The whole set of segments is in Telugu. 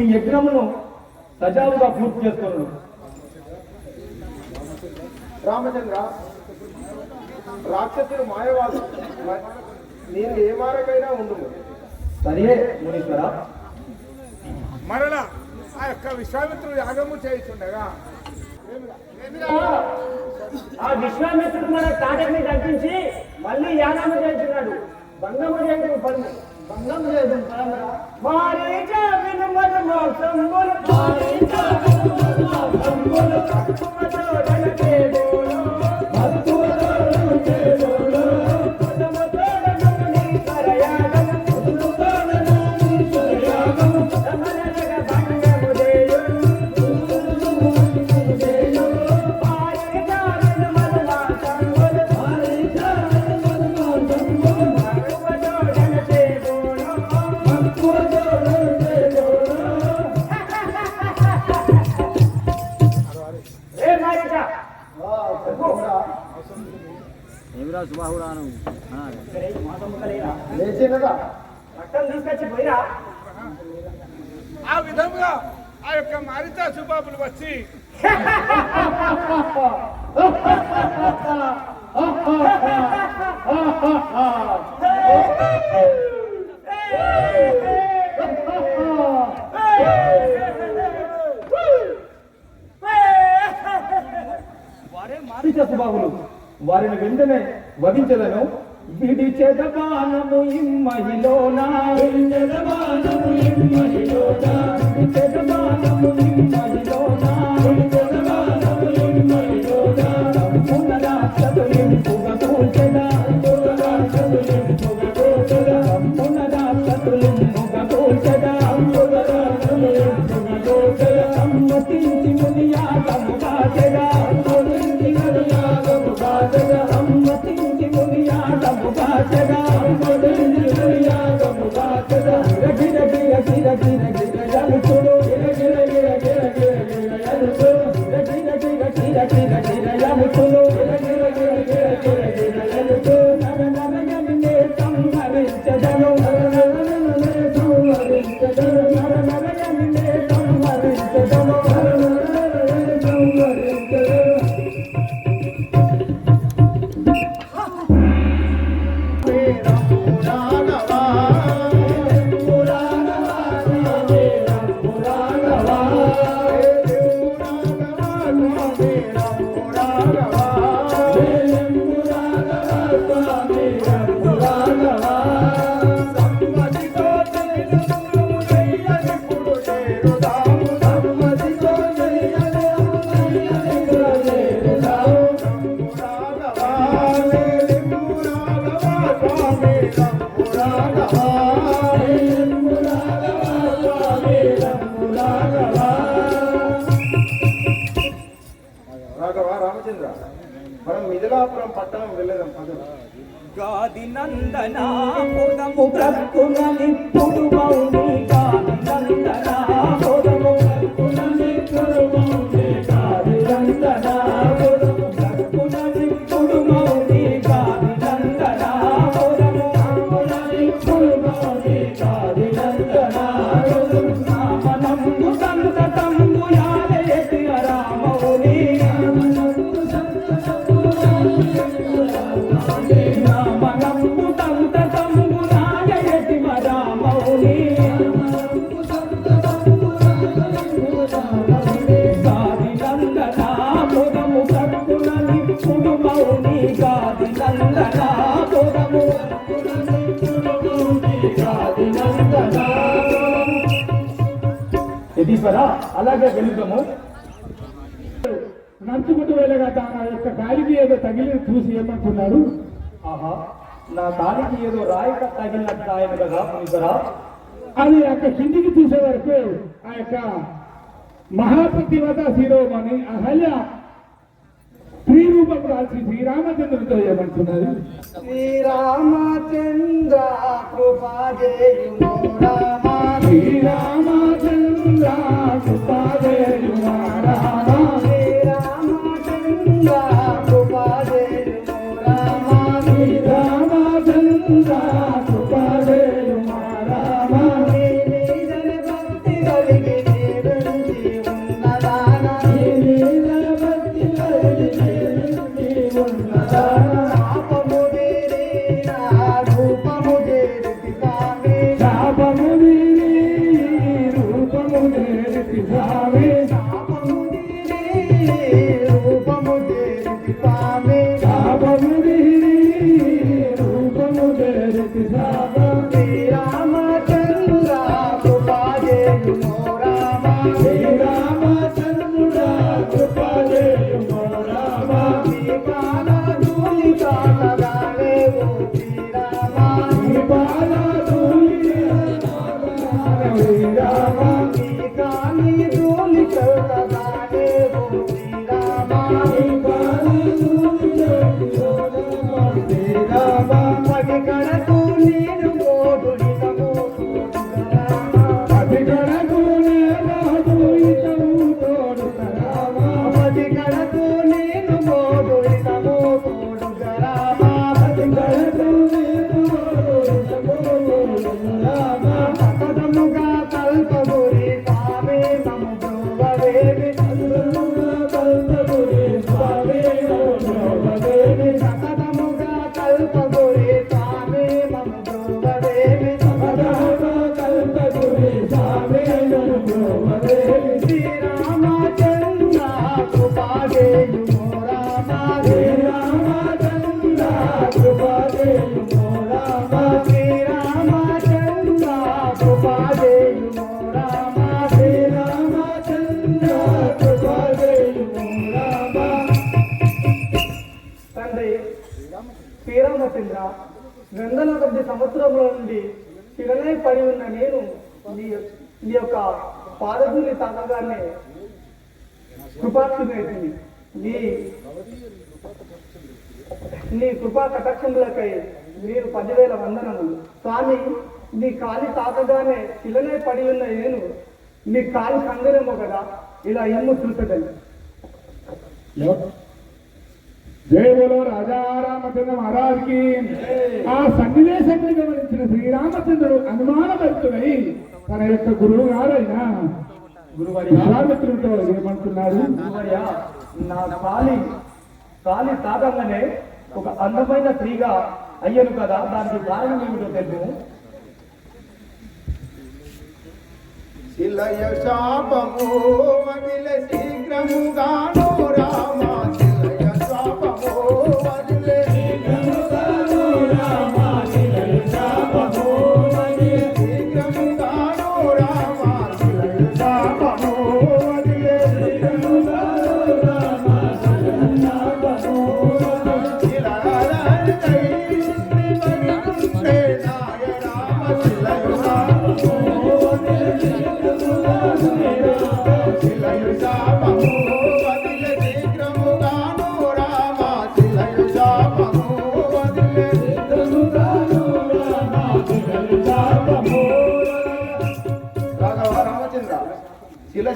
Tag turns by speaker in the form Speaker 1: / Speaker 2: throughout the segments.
Speaker 1: మీ యజ్ఞమును సజావుగా పూర్తి చేస్తున్నాను
Speaker 2: రామచంద్ర రాక్షసుడు మాయవాదు. నేను ఏ మారకైనా ఉండుము.
Speaker 1: సరే మునీశ్వర.
Speaker 3: మరలా ఆ యొక్క విశ్వామిత్రుడు యాగము చేయిస్తుండగా
Speaker 4: ఆ విశ్వామిత్రుడు మన తాటని కల్పించి మళ్ళీ యాగము చేస్తున్నాడు భంగము చేయడం పని భంగము చేయడం పరమరా మారీచ వినుమల మోసంబులు మారీచ వినుమల మోసంబులు భక్తుమతో గణకే
Speaker 1: మారిచ వారిని వెంటనే వధించదను విడి చెదబానము ఇమ్మహిలోనా? చెదబానము ఇమ్మహిలోనా? చెదబానము ఇమ్మహిలోనా? অধিকার అలాగే వెళుదాము
Speaker 5: నడుచుకుంటూ వెళ్ళగా తన యొక్క గాలికి ఏదో తగిలి చూసి ఏమంటున్నాడు?
Speaker 1: ఆహా నా కాలికి ఏదో రాయిక తగిలినట్టు ఆయన కదా మునీశ్వర
Speaker 5: అది అక్కడ కిందికి చూసే వరకు ఆ యొక్క మహాపతివత శిరోమణి అహల్య స్త్రీ రూపం రాసి శ్రీరామచంద్రుడితో ఏమంటున్నది
Speaker 2: శ్రీరామచంద్ర రామా
Speaker 5: శ్రీరామచంద్ర ராதே
Speaker 2: శ్రీరామచంద్ర
Speaker 4: వందల కొద్ది సంవత్సరముల నుండి శిలనై పడి ఉన్న నేను నీ నీ యొక్క పాదధూలి తాకగానే కృపాక్షి నీ నీ కృపా కటాక్షములకై మీరు పదివేల వందనములు. స్వామి నీ కాలి తాకగానే శిలనై పడి ఉన్న నేను నీ కాలి కందరేమో కదా ఇలా ఎమ్ము చూసదండి
Speaker 5: జయ బోలో రాజా రామచంద్ర మహారాజ్కి ఆ సన్నివేశాన్ని గమనించిన శ్రీరామచంద్రుడు అనుమానభరితుడై తన యొక్క గురువు గారైన విశ్వామిత్రుడితో ఏమంటున్నాడు?
Speaker 1: నా కాలి కాలి తాగంగానే ఒక అందమైన స్త్రీగా అయ్యను కదా దానికి కారణం ఏమిటో తెలుసు?
Speaker 2: శిలయ శాపము వదిల శీఘ్రముగాను రామా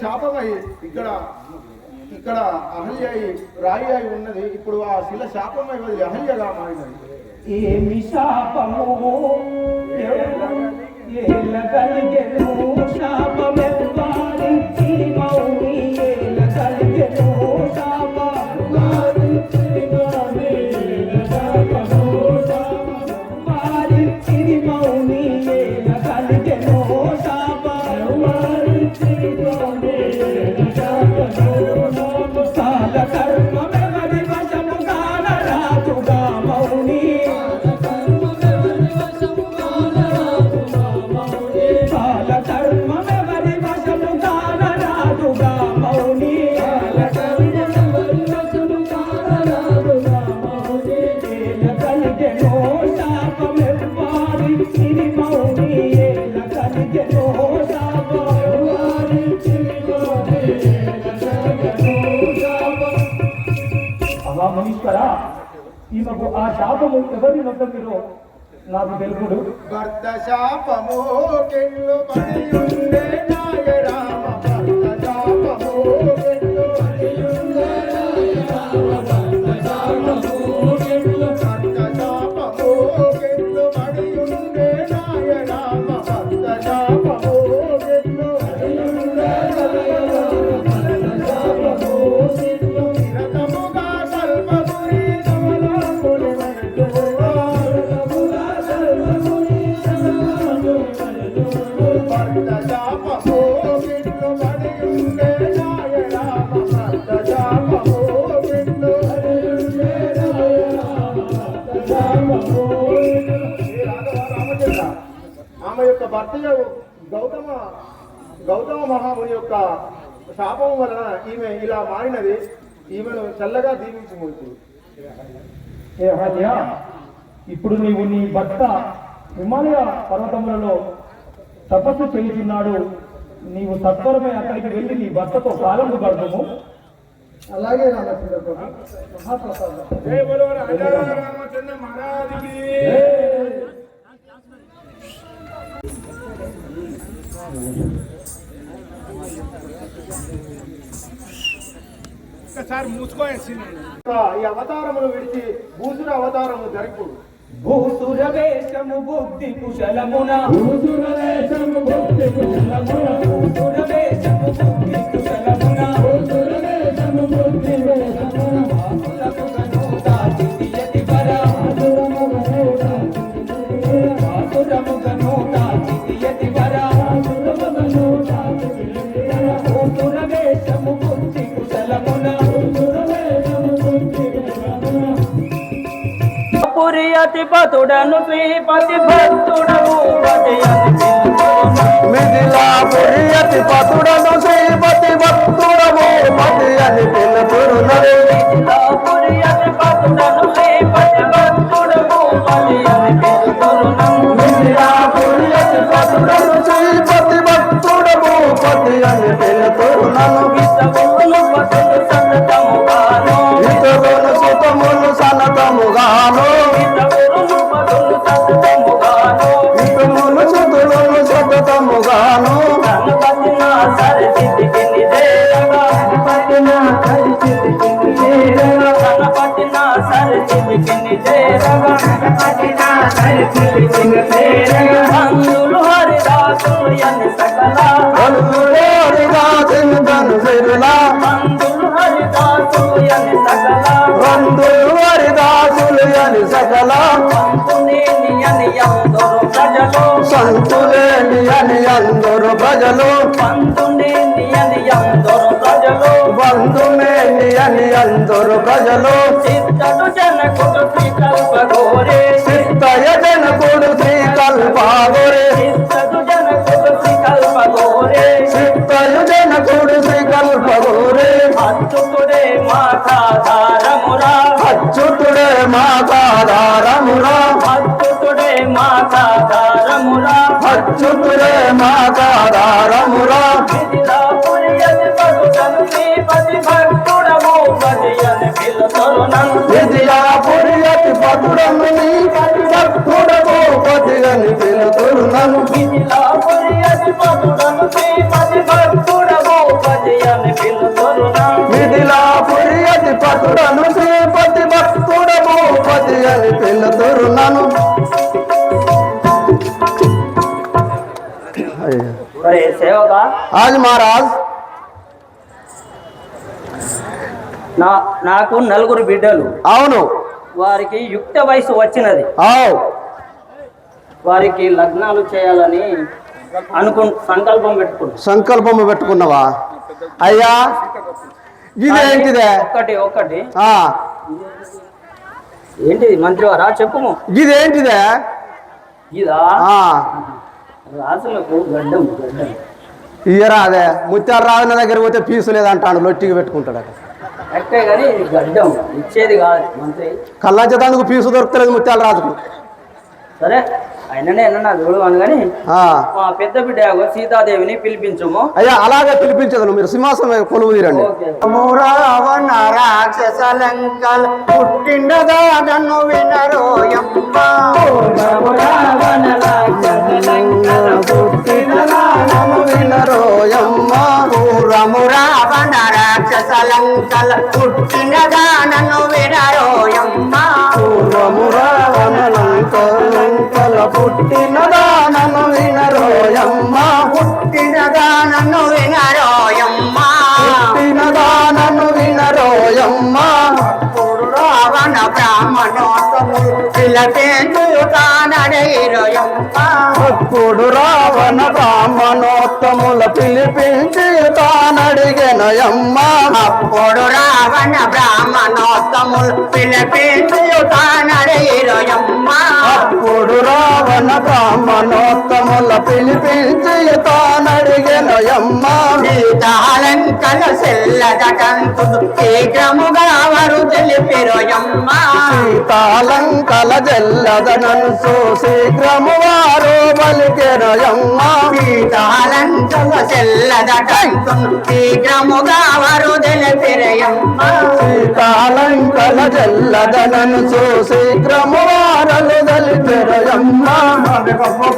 Speaker 2: శాపమై ఇక్కడ ఇక్కడ అహల్య రాయి అయి ఉన్నది ఇప్పుడు ఆ శిల శాపమై వదిలి అహల్యగా మారినది
Speaker 4: ఏమి శాపము
Speaker 1: శాపము ఈమెకు ఆ శాపము ఎవరి వద్ద మీరు నాకు తెలుపుడు.
Speaker 2: భర్త శాపము భర్త గౌతమ గౌతమ మహాముని యొక్క శాపం వలన ఈమె ఇలా మారినది. ఈమెను చల్లగా దీవించవచ్చు
Speaker 1: ఏ ఇప్పుడు నీవు నీ భర్త హిమాలయ పర్వతములలో తపస్సు చేయుచున్నాడు. నీవు సత్వరమే అక్కడికి వెళ్ళి నీ భర్తతో కాలము గడపము.
Speaker 4: అలాగే రామచంద్ర మహాప్రసాదం
Speaker 3: జయ బోలో రాజా రామచంద్ర మహారాజ్ కి ఒకసారి మూసుకోవేసింది
Speaker 2: ఈ అవతారమును విడిచి భూసుర అవతారము జరుపుడు
Speaker 4: భూసుర వేషము బుద్ధి కుశలమున
Speaker 5: భూసురదేశము భక్తి కుశలమున
Speaker 4: భూసుర వేషము బుద్ధి కుశలమున
Speaker 6: పురియతి పతుడను శ్రీపతి భక్తుడవు పదయని పిలుతును
Speaker 7: మిథిలాపురియతి పతుడను శ్రీపతి భక్తుడము పతి అని పిలుపురునరు వందులు హరిదాసులు అని సకల. సంతులేని అని అందరు ప్రజలు. బంధుమేని అని అందరు ప్రజలు.
Speaker 6: చిత్తడు జనకుడు సాధారమురా
Speaker 7: అచ్యుతుడే మా కాదారమురా
Speaker 6: విధిలా పురియతి పదుటను శ్రీపతి భక్తుడము పదియని పిలుతరునను
Speaker 7: విద్యాపురియతి పతుడము ఆజ్ మహారాజ్
Speaker 6: నా నాకు నలుగురు బిడ్డలు.
Speaker 7: అవును.
Speaker 6: వారికి యుక్త వయసు వచ్చినది.
Speaker 7: అవు.
Speaker 6: వారికి లగ్నాలు చేయాలని అనుకు సంకల్పం పెట్టుకున్నాను
Speaker 7: సంకల్పము పెట్టుకున్నావా? అయ్యా ఇదేంటిదే
Speaker 6: ఒక్కటి
Speaker 7: ఆ,
Speaker 6: ఏంటిది మంత్రివారా చెప్పుము
Speaker 7: ఇదేంటిదే
Speaker 6: ఇదా? రాసులకు గడ్డం గడ్డం.
Speaker 7: ఇయ్యరా అదే ముత్యాల రావిన దగ్గర పోతే పీసు లేదంటాడు లొట్టికి పెట్టుకుంటాడు
Speaker 6: కరెక్టే కానీ ఇది గడ్డం. ఇచ్చేది కాదు మంత్రి.
Speaker 7: కళ్ళంచేదానికి పీసు దొరుకుతలేదు ముత్యాల రాజుకు.
Speaker 6: సరే అయిననే అన్న పెద్ద బిడ్డ సీతాదేవిని పిలిపించము.
Speaker 7: అయ్యా అలాగే పిలిపించదు మీరు సింహాసనం కొలువు తీరండి. రావణ రాక్షస లంకల పుట్టిండదాదను పుట్టినదాదను వినరోయమ్మ పూర్వము రావణ రాక్షస లంకల పుట్టినదానను వినరోయమ్మ. పూర్వము రావణ లంకల పుట్టినదానను వినరోయమ్మ. పుట్టినదానను వినరోయమ్మ అప్పుడు రావణ బ్రాహ్మణోత్తముల పిలిపించి తానడిగెనయమ్మ అప్పుడు రావణ బ్రాహ్మణోత్తములు పిలిపించి తానడైరోయమ్మ అప్పుడు రావణ బ్రాహ్మణోత్తముల పిలిపించి తానడిగెనయమ్మ సీతాలంకల సెల్లదటంతుడు శీఘ్రముగా వారు తెలిపిరోయమ్మ. సీతాలంకల జల్లదనన్సు శీఘ్రము వారు బలికెరయమ్మ. సీతాలంకల సెల్లదటంతుడు శీఘ్రముగా వారు తెలిపిరయమ్మ. సీతాలంకల జల్లదనన్సు శీఘ్రము వారలు తెలిపిరయమ్మ.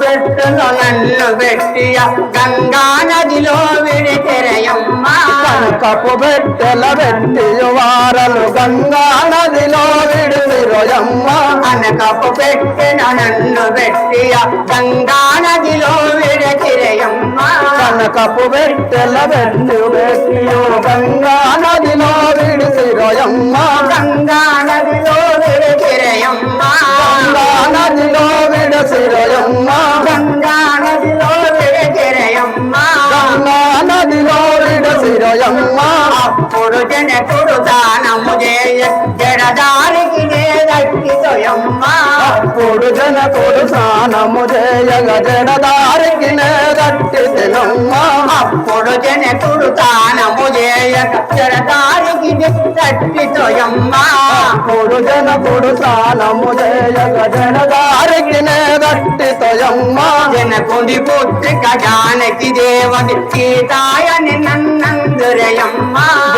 Speaker 7: పెట్టెన నన్ను పెట్టియ. గంగా నదిలో విడితెరయమ్మ కనకపు పెట్టెల పెట్టి వారలు గంగా నదిలో విడితిరయమ్మ కనకపు పెట్టెన నన్ను పెట్టియ గంగా నదిలో విడితిరయమ్మ కనకపు పెట్టెల పెట్టి పెట్టి గంగా నదిలో విడితిరయమ్మ గంగా నదిలో విడితిరయమ్మ గంగా నదిలో విడసిరయమ్మ విడసిరయమ్మ
Speaker 8: అప్పుడు జనకుడు దానము చేయ జడదారికి నేదట్టితోయమ్మ
Speaker 7: అప్పుడు జనకుడు స్నానము చేయగ జడదారికి నేదట్టి తినమ్మ
Speaker 8: అప్పుడు జనకుడు దానము చేయ జడదారికి నేదట్టితోయమ్మ
Speaker 7: అప్పుడు జనకుడు స్నానము చేయగ జడదారికి నేదట్టి తొయమ్మ
Speaker 8: జనకుడి పుత్రిక జానకి దేవని సీతాయని నన్నందురయమ్మ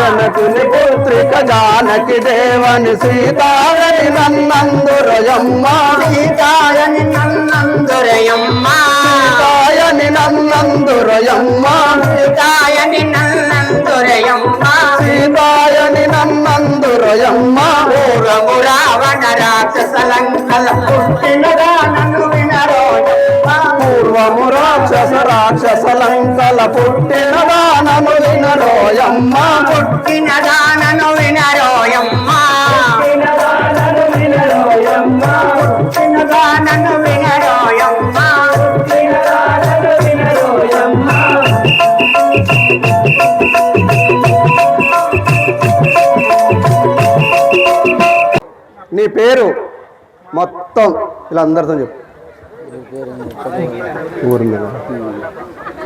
Speaker 7: జనకుని పుత్రిక జానకి దేవని సీతారని నన్నందురయమ్మ.
Speaker 8: సీతాయని నన్నందురయమ్మ.
Speaker 7: సీతాయని నన్నందురయమ్మ.
Speaker 8: సీతాయని నన్నందురయమ్మ.
Speaker 7: సీతాయని నన్నందురయమ్మ.
Speaker 8: పూర్వము రావణ రాక్షస లంకల పుట్టినగా నన్ను
Speaker 7: పూర్వము రాక్షస రాక్షస లంకల పుట్టిన దానము వినరోయమ్మ
Speaker 8: పుట్టినగా నన్ను వినరోయమ్మ పుట్టినగా నన్ను వినరోయమ్మ
Speaker 7: నీ పేరు మొత్తం ఇలా అందరితో చెప్పు.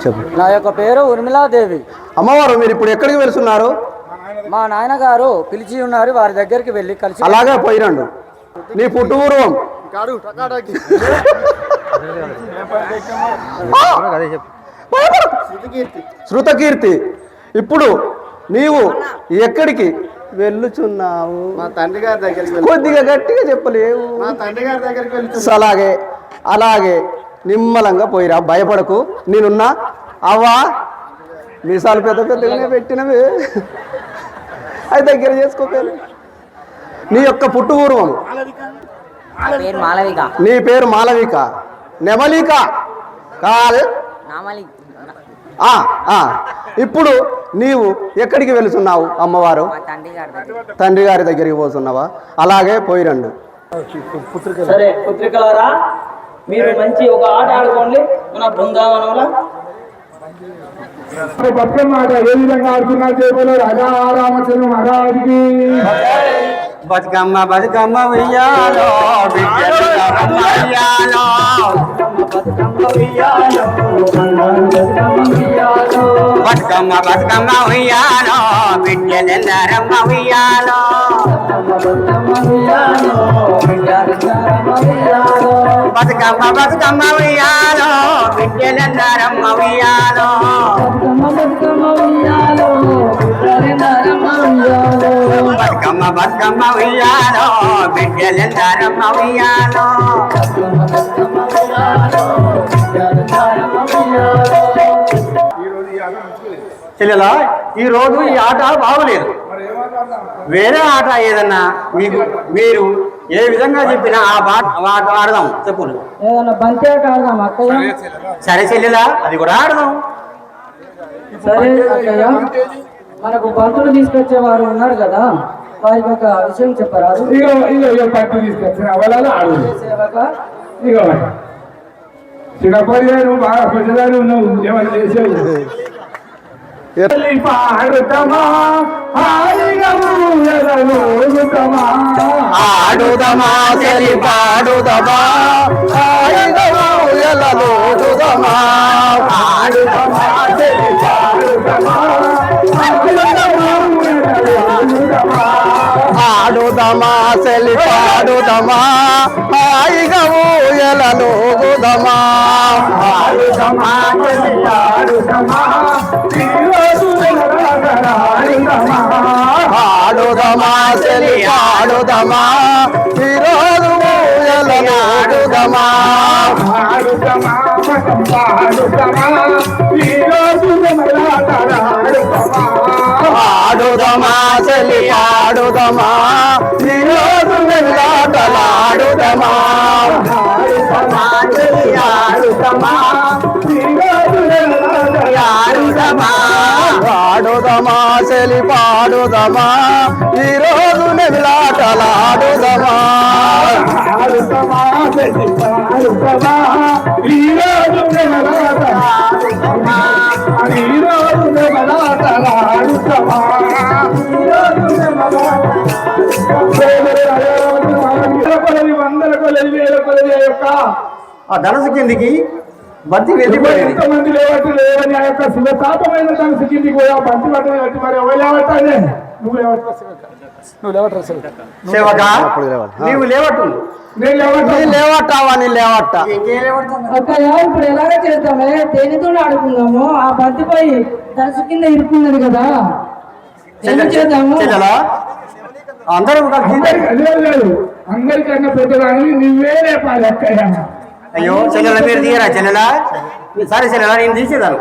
Speaker 7: చెప్పు.
Speaker 9: నా యొక్క పేరు ఉర్మిలాదేవి
Speaker 7: అమ్మవారు మీరు ఇప్పుడు ఎక్కడికి వెళ్తున్నారు?
Speaker 9: మా నాన్నగారు పిలిచి ఉన్నారు వారి దగ్గరికి వెళ్ళి కలిసి
Speaker 7: అలాగే పోయిరండు. నీ పుట్టుపూర్వం. శృతకీర్తి. ఇప్పుడు నీవు ఎక్కడికి వెళ్ళుచున్నావు?
Speaker 2: మా తండ్రి గారి దగ్గరికి
Speaker 7: కొద్దిగా గట్టిగా చెప్పలేవు.
Speaker 2: మా తండ్రి గారి దగ్గరికి
Speaker 7: అలాగే అలాగే నిమ్మలంగా పోయిరా. భయపడకు. నేనున్నా. అవ్వా. మీసాలు పెద్ద పెద్దగానే పెట్టినవే. అది దగ్గర చేసుకోలేదు నీ యొక్క పుట్టుపూర్వం నీ పేరు మాలవిక. నెమలిక. కాదు.
Speaker 9: నామలి.
Speaker 7: ఆ, ఆ. ఇప్పుడు నీవు ఎక్కడికి వెళుతున్నావు అమ్మవారు?
Speaker 9: తండ్రి గారి దగ్గర
Speaker 7: తండ్రి గారి దగ్గరికి పోతున్నావా? అలాగే పోయిరండు
Speaker 6: సరే పుత్రికలారా. మీరు మంచి ఒక ఆట ఆడుకోండి. మన బృందావనంలో.
Speaker 5: బతుకమ్మ ఆట ఏ విధంగా ఆడుతున్నారు? చేయబోలో రాజా రామచంద్ర మహారాజుకి
Speaker 8: బతుకమ్మ బతుకమ్మ ఉయ్యాలో బిడ్డలు గరమ్మ ఉయ్యాలో. బతుకమ్మ బతుకమ్మ బిడ్డలెందరమ్మ ఉయ్యాలో. బతుకమ్మ బతుకమ్మ ఉయ్యాలో బిడ్డలెందరమ్మ ఉయ్యాలో బతుకమ్మ బతుకమ్మ ఉయ్యాలో బిడ్డలెందరమ్మ ఉయ్యాలో చెల్లెలా ఈ రోజు ఈ ఆట బాగోలేదు. వేరే ఆట ఏదన్నా మీకు మీరు ఏ విధంగా చెప్పినా ఆ బాట ఆట ఆడదాం. చెప్పు
Speaker 9: ఏదన్నా బంతి ఆట ఆడదాం అక్కయ్య?
Speaker 8: సరే చెల్లెలా? అది కూడా ఆడదాం.
Speaker 9: సరే అక్కయ్య. మనకు బంతులు తీసుకొచ్చే వారు ఉన్నారు కదా. వారికి ఒక విషయం చెప్పరాదు.
Speaker 5: ఇగో ఇగో ఇగో పట్టు తీసుకొచ్చిన అవలాలు ఆడు.
Speaker 9: సేవక?
Speaker 5: ఇగో చిన్నప్పటి నువ్వు బాగా ఉన్నావు. ఏమైనా చేసావు? తల్లి పాడుతమా హాయిగా ఊయలలో ఊగుతమా.
Speaker 7: ఆడుదమా చెలి పాడుదమా హాయిగా ఊయలలోడుదమా
Speaker 5: ఆడుతమా, చెలి పాడుతమా, హాయిగా ఊయలలో
Speaker 7: ఆడుదమా చెలి పాడుదమా హాయిగా ఊయలలోగుదమా ఆడుదమా చెలి ఆడుదమా ఈరోజు
Speaker 5: ఈరోజు వెలరాగరాడుతమా.
Speaker 7: ఆడుదమా చెలి ఆడుదమా ఈరోజు వెళ్ళాటలాడుదమా. ఆడుదమా పాడుదమా
Speaker 5: చెలి పాడుదమా ఈరోజు వెలరాగరాడుతమా. ఈరోజు వందల కొలది వేల కొలది యొక్క
Speaker 8: ఆ ధనసు కిందికి బంతి వెళ్ళిపోయింది.
Speaker 5: లేవట్టు లేవని ఆ యొక్క శివతాపమైన ధనసు కిందికి పోయి ఆ బంతి పట్టని మరి ఎవరు లేవట్టానే నువ్వు లేవట్రా నువ్వు లేవట్రా
Speaker 8: సేవక లేవట్టు
Speaker 7: లేవట్టావా లేవట్ట?
Speaker 9: అక్కయ్య ఇప్పుడు ఎలాగ చేద్దామే? తేనెతో ఆడుకుందాము. ఆ బంతిపై దర్శ కింద ఇరుక్కున్నది కదా. చేద్దాము?
Speaker 8: అందరం
Speaker 5: అందరికన్నా పెద్దదాన్ని నువ్వే లేపాలి అక్కయ్య.
Speaker 8: అయ్యో చెల్లెల పేరు తీయరా చెల్లెలా సరే చెల్లెలా నేను తీసేదాను.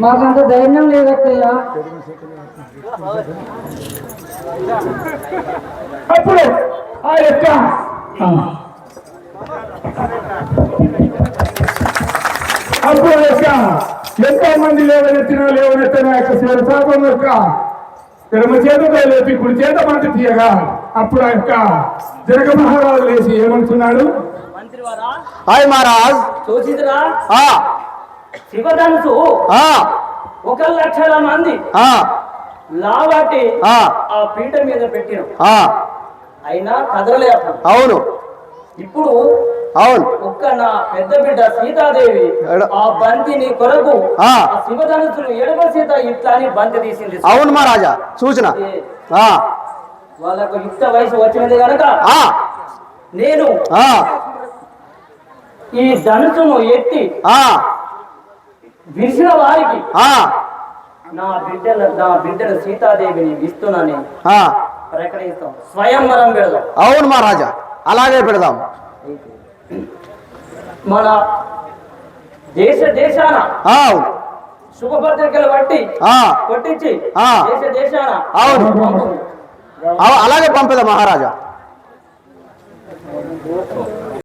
Speaker 9: మాకంత ధైర్యం లేదక్కయ్య.
Speaker 5: అప్పుడు ఆ యొక్క అప్పుడు యొక్క ఎంతో మంది లేవనెత్తినా లేవనెత్తినా ఆ యొక్క శివశాపం యొక్క ఎడమ చేతతో లేపి కుడి చేత మంచి తీయగా అప్పుడు ఆ యొక్క జనక మహారాజు లేచి ఏమంటున్నాడు
Speaker 7: హాయ్ మహారాజ్.
Speaker 6: శివధనుసు? ఒక లక్షల మంది లావాటి
Speaker 7: ఆ,
Speaker 6: పీట మీద పెట్టిన అయినా కదలలే అప్పుడు
Speaker 7: అవును.
Speaker 6: ఇప్పుడు
Speaker 7: అవును.
Speaker 6: ఒక్క నా పెద్ద బిడ్డ సీతాదేవి ఆ బంతిని కొరకు
Speaker 7: ఆ.
Speaker 6: శివధనుసును ఎడమ సీత ఇట్లా అని బంతి తీసింది.
Speaker 7: అవును మహారాజా. సూచన.
Speaker 6: వాళ్ళకు యుక్త వయసు వచ్చినది కనుక నేను ఈ ధనుసును ఎత్తి
Speaker 7: ఆ,
Speaker 6: విరిసిన వారికి నా బిడ్డల నా బిడ్డల సీతాదేవిని ఇస్తున్నానని
Speaker 7: ఆ.
Speaker 6: ప్రకటిస్తాం. స్వయంవరం పెడదాం.
Speaker 7: అవును మహారాజా. అలాగే పెడదాం.
Speaker 6: మన దేశ దేశాన శుభపత్రికలు బట్టి
Speaker 7: ఆ,
Speaker 6: కొట్టించి. దేశ దేశాన
Speaker 7: అవును. అవ- అలాగే పంపిదా మహారాజా.